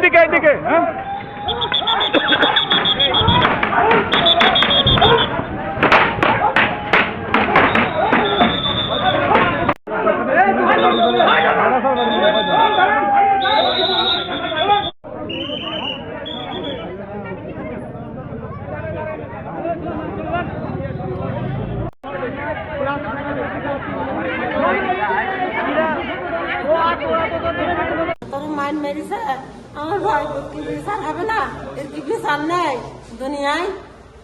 এদিকে এদিকে হ্যাঁ? মেরেছে? আমার ভাই কি বিচার হবে না? এর কি বিচার নেই দুনিয়ায়?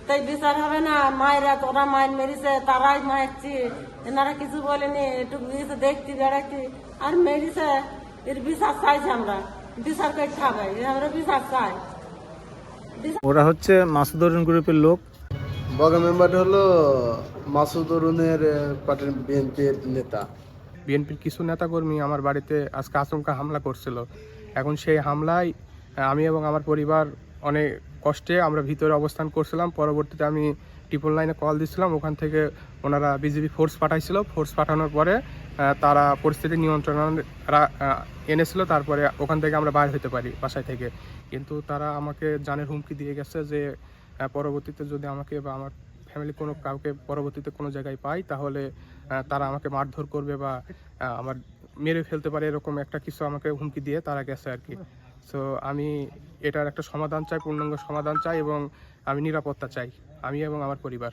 তাই বিচার হবে না। মায়েরা তোরা মাইন মেরেছে তারাই মারছি। এনারা কিছু বলেনি একটু গিয়েছে দেখতে বেড়াচ্ছি আর মেরেছে এর বিচার চাইছি আমরা। বিচার করতে হবে আমরা বিচার চাই। ওরা হচ্ছে মাসুদ অরুণ গ্রুপের লোক। বগা মেম্বার হলো মাসুদ অরুণের পার্টির বিএনপির নেতা। বিএনপির কিছু নেতাকর্মী আমার বাড়িতে আজকে আচমকা হামলা করছিল। এখন সেই হামলায় আমি এবং আমার পরিবার অনেক কষ্টে আমরা ভিতরে অবস্থান করছিলাম। পরবর্তীতে আমি ট্রিপল লাইনে কল দিছিলাম ওখান থেকে ওনারা বিজেপি ফোর্স পাঠাইছিল। ফোর্স পাঠানোর পরে তারা পরিস্থিতি নিয়ন্ত্রণ এনেছিল। তারপরে ওখান থেকে আমরা বাইর হতে পারি বাসায় থেকে। কিন্তু তারা আমাকে জানের হুমকি দিয়ে গেছে যে পরবর্তীতে যদি আমাকে বা আমার ফ্যামিলি কোনো কাউকে পরবর্তীতে কোনো জায়গায় পাই তাহলে তারা আমাকে মারধর করবে বা আমার মেরে ফেলতে পারে এরকম একটা কিছু আমাকে হুমকি দিয়ে তারা গেছে আর কি। সো আমি এটার একটা সমাধান চাই, পূর্ণাঙ্গ সমাধান চাই এবং আমি নিরাপত্তা চাই, আমি এবং আমার পরিবার।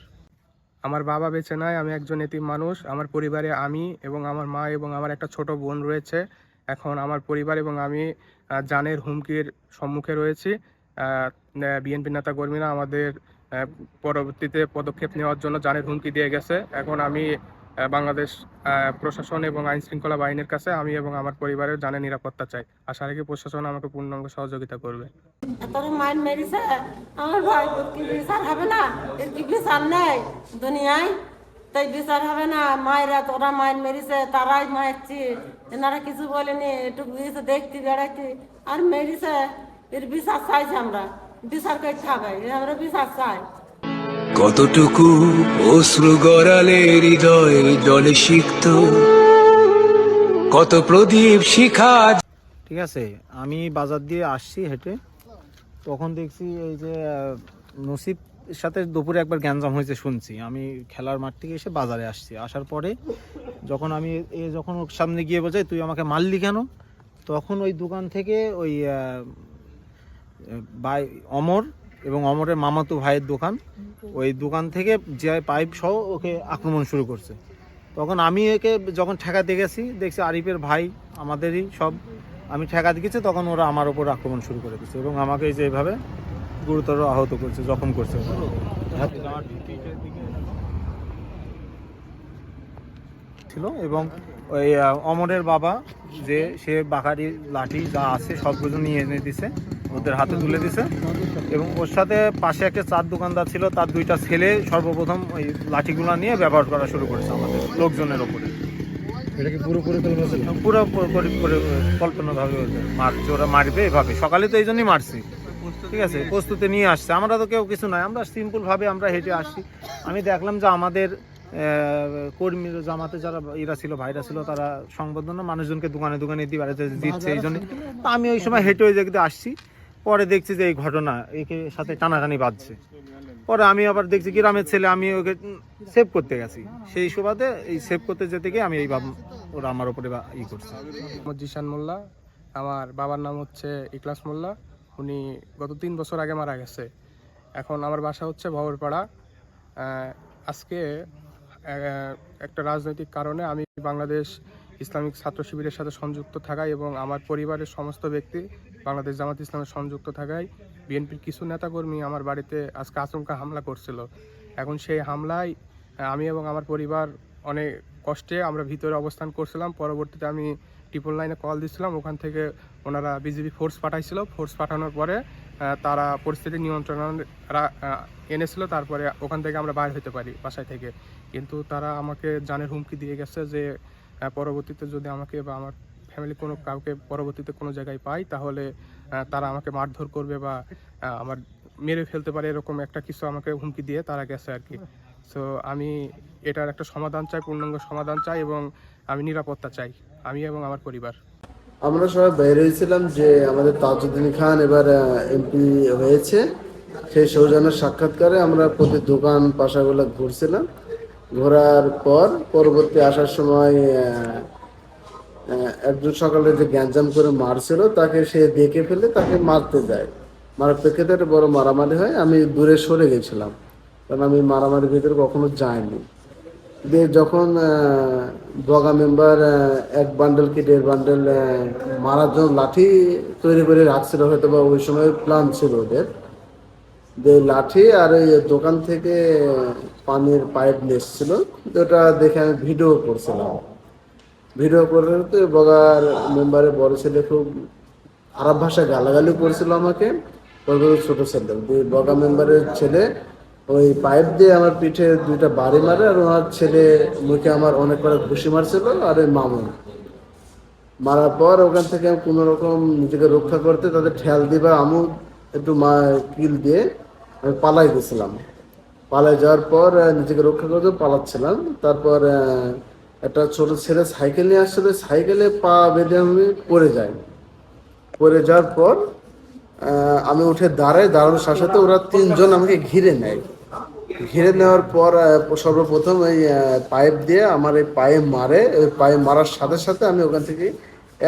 আমার বাবা বেঁচে নাই, আমি একজন এতিম মানুষ, আমার পরিবারে আমি এবং আমার মা এবং আমার একটা ছোট বোন রয়েছে। এখন আমার পরিবার এবং আমি জানের হুমকির সম্মুখে রয়েছি। বিএনপি নেতা কর্মীরা আমাদের পরবর্তীতে পদক্ষেপ নেওয়ার জন্য জানের হুমকি দিয়ে গেছে। এখন আমি বাংলাদেশ প্রশাসন এবং আইন শৃঙ্খলা বাহিনীর কাছে আমি এবং আমার পরিবারের জানের নিরাপত্তা চাই। আশা রাখি প্রশাসন আমাকে পূর্ণাঙ্গ সহযোগিতা করবে। তোর মাইন মেরেছে, আমার ভাই কি হবে না? এর কি বিচার নেই দুনিয়ায়? তাই বিচার হবে না। মায়েরা তোরা মাইন মেরেছে, তারাই মারছি। এনারা কিছু বলেনি একটু গিয়েছে দেখতে বেড়াচ্ছি আর মেরেছে, এর বিচার চাইছি আমরা। বিচার করতে হবে আমরা বিচার চাই। কতটুকু অশ্রু গড়ালে হৃদয় জলে সিক্ত? কত প্রদীপ শিখা ঠিক আছে, আমি বাজার দিয়ে আসছি হেঁটে। তখন দেখছি এই যে নসিব সাথে দুপুরে একবার গ্যাঞ্জাম হয়েছে শুনছি। আমি খেলার মাঠ থেকে এসে বাজারে আসছি। আসার পরে যখন আমি এ যখন ওর সামনে গিয়ে বোঝাই তুই আমাকে মারলি কেন? তখন ওই দোকান থেকে ওই বাই অমর এবং অমরের মামাতো ভাইয়ের দোকান। ওই দোকান থেকে যে পাইপ সহ ওকে আক্রমণ শুরু করছে। তখন আমি একে যখন ঠেকাতে গেছি দেখছি আরিফের ভাই আমাদেরই সব। আমি ঠেকাতে গেছি তখন ওরা আমার ওপর আক্রমণ শুরু করে দিচ্ছে এবং আমাকে এই যে এভাবে গুরুতর আহত করছে জখম করছে। ছিল এবং ওই অমরের বাবা যে সে বাকারি লাঠি যা আছে সবগুলো নিয়ে এনে দিছে। ওদের হাতে তুলে দিছে। এবং ওর সাথে পাশে একটা চার দোকানদার ছিল তার দুইটা ছেলে সর্বপ্রথম ওই লাঠিগুলো নিয়ে ব্যবহার করা শুরু করেছে আমাদের লোকজনের ওপরে। এটা কি পুরো পুরো কল্পনাভাবে মারছে ওরা মারবে এভাবে। সকালে তো এই জন্যই মারছি। ঠিক আছে প্রস্তুতি নিয়ে আসছে। আমরা তো কেউ কিছু নয় আমরা সিম্পল ভাবে আমরা হেঁটে আসছি। আমি দেখলাম যে আমাদের কর্মী জামাতে যারা এরা ছিল ভাইরা ছিল তারা সংবর্ধনা মানুষজনকে দোকানে দোকানে দিচ্ছে এই জন্য তো আমি ওই সময় হেঁটে ওই জায়গাতে আসছি। পরে দেখছি যে এই ঘটনা, একে সাথে টানাটানি বাজছে পরে আমি আবার দেখছি গ্রামের ছেলে, আমি ওকে সেভ করতে গেছি। সেই সুবাদে এই সেভ করতে যেতে গিয়ে আমি এই বাবা ওরা আমার উপরে বা- ই করছে। জিশান মোল্লা, আমার বাবার নাম হচ্ছে ইকলাস মোল্লা। উনি গত তিন বছর আগে মারা গেছে। এখন আমার বাসা হচ্ছে ভবরপাড়া। আজকে একটা রাজনৈতিক কারণে আমি বাংলাদেশ ইসলামিক ছাত্র শিবিরের সাথে সংযুক্ত থাকায় এবং আমার পরিবারের সমস্ত ব্যক্তি বাংলাদেশ জামাত ইসলামের সংযুক্ত থাকায় বিএনপির কিছু নেতাকর্মী আমার বাড়িতে আজকে আচমকা হামলা করছিল। এখন সেই হামলায় আমি এবং আমার পরিবার অনেক কষ্টে আমরা ভিতরে অবস্থান করছিলাম। পরবর্তীতে আমি ট্রিপল লাইনে কল দিছিলাম। ওখান থেকে ওনারা বিজেপি ফোর্স পাঠাইছিল। ফোর্স পাঠানোর পরে তারা পরিস্থিতি নিয়ন্ত্রণ এনেছিল। তারপরে ওখান থেকে আমরা বাইর হতে পারি বাসায় থেকে। কিন্তু তারা আমাকে জানের হুমকি দিয়ে গেছে যে পরবর্তীতে যদি আমাকে বা আমার ফ্যামিলি কোনো কাউকে পরবর্তীতে কোনো জায়গায় পাই, তাহলে তারা আমাকে মারধর করবে বা আমার মেরে ফেলতে পারে এরকম একটা কিছু আমাকে হুমকি দিয়ে তারা গেছে আর কি। সো আমি এটার একটা সমাধান চাই, পূর্ণাঙ্গ সমাধান চাই এবং আমি নিরাপত্তা চাই, আমি এবং আমার পরিবার। আমরা সবাই বের হয়েছিলাম যে আমাদের তাজউদ্দিন খান এবার এমপি হয়েছে। সেই সৌজন্যের সাক্ষাৎকারে আমরা প্রতি দোকান পাশাগুলো ঘুরছিলাম। ঘোরার পর পরবর্তী আসার সময় একজন সকালে যে গ্যাঞ্জাম করে মারছিল, তাকে সে দেখে ফেলে তাকে মারতে যায় মারার প্রেক্ষিতে একটা বড় মারামারি হয়, আমি দূরে সরে গেছিলাম। কারণ আমি মারামারির ভিতরে কখনো যাইনি। দিয়ে যখন বগা মেম্বার এক বান্ডেল কি দেড় বান্ডেল মারার জন্য লাঠি তৈরি করে রাখছিল হয়তো বা ওই সময় প্ল্যান ছিল ওদের। লাঠি আর ওই দোকান থেকে পানির পাইপ নিয়েছিল ওটা দেখে আমি ভিডিও করছিলাম। ভিডিও করে তো বগার মেম্বারে বড় ছেলে খুব খারাপ ভাষায় গালাগালি করছিল আমাকে। ছোট ছেলে বগা মেম্বারের ছেলে, ওই পাইপ দিয়ে আমার পিঠে দুইটা বাড়ি মারে আর ওনার ছেলে মুখে আমার অনেক করে ঘুষি মারছিল আর ওই মামুন। মারার পর ওখান থেকে আমি কোনো রকম নিজেকে রক্ষা করতে তাদের ঠেল দিবা আমু একটু মা কিল দিয়ে আমি পালাই গেছিলাম। পালাই যাওয়ার পর নিজেকে রক্ষা করতে পালাচ্ছিলাম। তারপর একটা ছোট ছেলে সাইকেল নিয়ে আসছিল। সাইকেলে পা বেঁধে আমি পড়ে যাই। পড়ে যাওয়ার পর আমি উঠে দাঁড়াই। দাঁড়ানোর সাথে সাথে ওরা তিনজন আমাকে ঘিরে নেয়। ঘিরে নেওয়ার পর সর্বপ্রথম এই পাইপ দিয়ে আমার এই পায়ে মারে। ওই পায়ে মারার সাথে সাথে আমি ওখান থেকে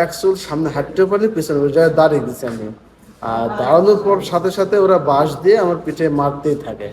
এক চুল সামনে হাঁটতেও পারি পিছনে ওই জায়গায় দাঁড়িয়ে গেছি আমি। আর দাঁড়ানোর পর সাথে সাথে ওরা বাঁশ দিয়ে আমার পিঠে মারতেই থাকে।